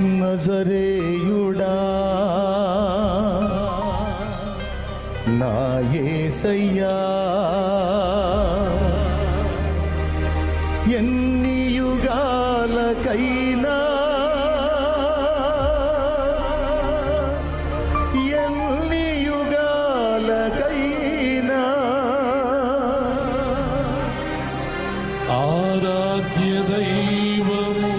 నజరేయుడా. నా యేసయ్యా ఎన్ని యుగాలకైనా ఎన్ని యుగాలకైనా ఆరాధ్య దైవము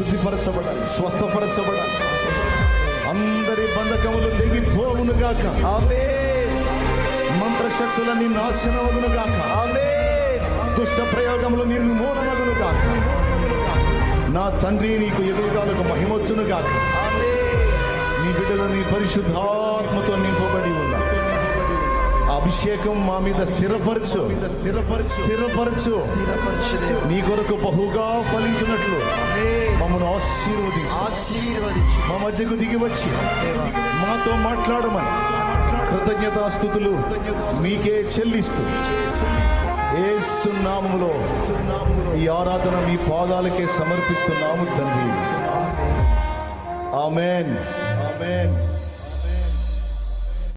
శుద్ధిపరచబడాలి స్వస్థపరచబడాలి. అందరి బంధకములు తెగిపోవును గాక. ఆమేన్. మంత్రశక్తులన్నీ నాశనమగును గాక. ఆమేన్. దుష్ట ప్రయోగములు నిర్మూలమగును గాక. నా తండ్రి నీకు ఎదురుగాలకు మహిమొచ్చును గాక. నీ బిడ్డలు నీ పరిశుద్ధాత్మతో నింపబడి ఉన్నా అభిషేకం మా మీద స్థిరపరచు. స్థిరపరచు. స్థిరపరచు. నీ కొరకు బహుగా ఫలించినట్లు ఆమేన్ మమ్మను ఆశీర్వదించు. ఆశీర్వదించు. మా మధ్యకు దిగి వచ్చి. మాతో మాట్లాడమని కృతజ్ఞతాస్థుతులు మీకే చెల్లిస్తూ ఏసు నామములో ఈ ఆరాధన మీ పాదాలకే సమర్పిస్తున్నాము తండ్రి. ఆమెన్. ఆమెన్.